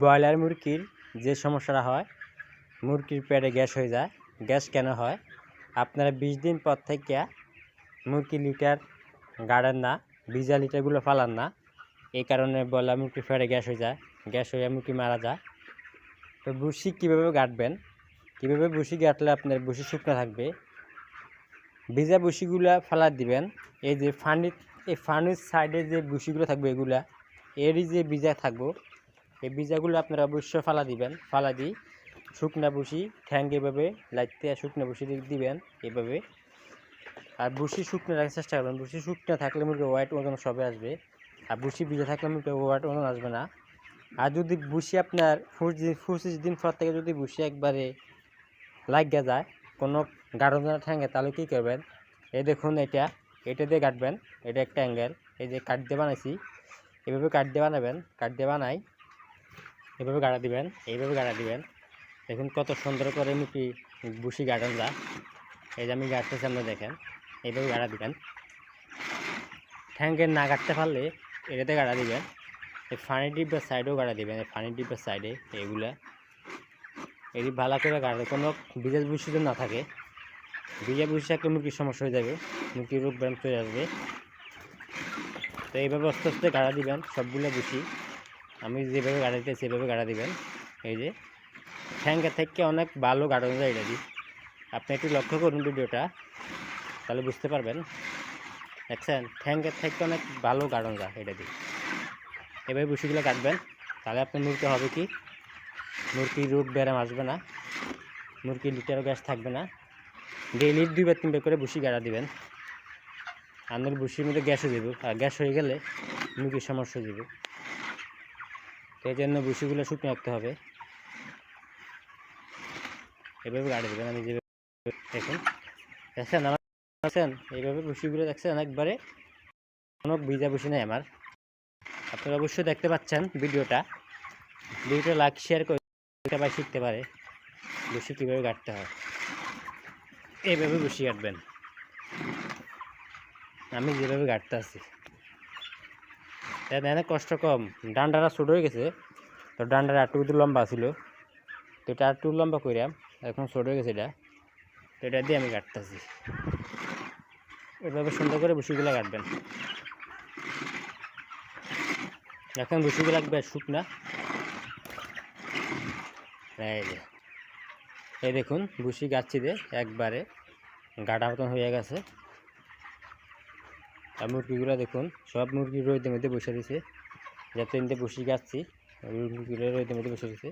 Broiler মুরগির যে সমস্যাটা হয়, মুরগির পেটে গ্যাস হয়ে যায়। গ্যাস কেন হয়? আপনারা বিশ দিন পর থেকে মুরগি লিটার গাড়েন না, ভিজা লিটারগুলো ফালান না। এই কারণে ব্রয়লার মুরগির পেটে গ্যাস হয়ে যায়। গ্যাস হয়ে মুরগি মারা যায়। তো ভুসি কীভাবে গাঁটবেন? কীভাবে ভুসি গাঁটলে আপনার ভুসি শুকনো থাকবে? ভিজা ভুসিগুলা ফালা দিবেন। এই যে ফানির এই ফানির সাইডে যে ভুসিগুলো থাকবে, এগুলা এরই যে বীজা থাকব এই বীজাগুলো আপনারা অবশ্যই ফালা দিবেন, ফালা দিই শুকনা ভুসি ঠ্যাং এভাবে লাইতে শুকনা ভুসি দিবেন এভাবে। আর ভুসি শুকনো রাখার চেষ্টা করবেন, ভুসি শুকনো থাকলে মুরগি হোয়াইট ওজন সবে আসবে, আর ভুসি ভিজে থাকলে মুরগি হোয়াইট ওজন আসবে না। আর যদি ভুসি আপনার পঁচিশ দিন পর থেকে যদি ভুসি একবারে লাগিয়ে যায়, কোনো গাঢ় ঠ্যাঙ্গে তাহলে কী করবেন? এই দেখুন এটা এটা দিয়ে কাটবেন, এটা একটা অ্যাঙ্গেল এই যে কাট দিয়ে বানাইছি, এভাবে কাট দিয়ে বানাবেন কাট দিয়ে বানাই এভাবে গাড়া দিবেন, এইভাবে গাড়া দিবেন। দেখুন কত সুন্দর করে মুখি বুসি গার্ডেন যা এই যে আমি গাড়তেছি আপনারা দেখেন, এইভাবে গাড়া দিবেন। ঠ্যাঙ্গের না কাটতে পারলে এটাতে গাড়া দিবেন। এই ফানি ডিব্বার সাইডেও গাড়া দিবেন, এই ফানি ডিব্বার সাইডে এগুলা। এটি ভালো করে গাড়ে কোনো বীজের বুসি যেন না থাকে। বীজের বুসি থাকলে মুরগির সমস্যা হয়ে যাবে মুরগির রোগ ব্যায়াম চলে আসবে। তো এইভাবে আস্তে আস্তে গাড়া দিবেন সবগুলো বুসি আমি যেভাবে গাড়া দিতে সেভাবে গাড়া দিবেন। এই যে, ঠ্যাঙ্গা থেকে অনেক ভালো গাড়ানো যায় এটা দিই আপনি একটু লক্ষ্য করুন ভিডিওটা, তাহলে বুঝতে পারবেন। দেখছেন? ঠ্যাঙ্গের থেকে অনেক ভালো গাড়ানো যায় এটা দিই এভাবে বুসিগুলো কাটবেন, তাহলে আপনার মুরগি হবে কি? মুরগির রোগ ব্যায়াম আসবে না। মুরগির লিটারও গ্যাস থাকবে না। ডেইলি দুইবার, তিনবার করে বুসি গাড়া দিবেন। আপনার বুসির মধ্যে গ্যাস হয়ে আর গ্যাস হয়ে গেলে মুরগির সমস্যা হয়ে এই জন্য বুসিগুলো শুকনো রাখতে হবে। এভাবে গাড়ি দেবেন আমি যেভাবে দেখুন। দেখছেন আমার দেখছেন? এইভাবে বুসিগুলো দেখছেন? একবারে কোনো ভিজা বুসি নেই আমার। আপনারা অবশ্যই দেখতে পাচ্ছেন ভিডিওটা। ভিডিওটা লাইক শেয়ার করে সবাই শিখতে পারে বসি কীভাবে কাটতে হয়। এইভাবে বসি কাটবেন। আমি যেভাবে কাটতে আছি। এখানে কষ্ট কম। ডান্ডাটা ছোট হয়ে গেছে। তো ডান্ডাটা একটু লম্বা ছিল তো এটা একটু লম্বা করিলাম এখন ছোট হয়ে গেছে এটা তো এটা দিয়ে আমি কাটতেছি। এভাবে সুন্দর করে বসিগুলো কাটবেন। এখন বসিগুলো লাগবে শুকনা এই যে। এই দেখুন বুসি গাছছি দিয়ে একবারে গাডা মতন হয়ে গেছে। আর মুরগিগুলো দেখুন, সব মুরগি রোদের মধ্যে বসে রয়েছে। যাতে এনতে বসে গাছছি মুরগিগুলো রোদের মধ্যে বসে রয়েছে।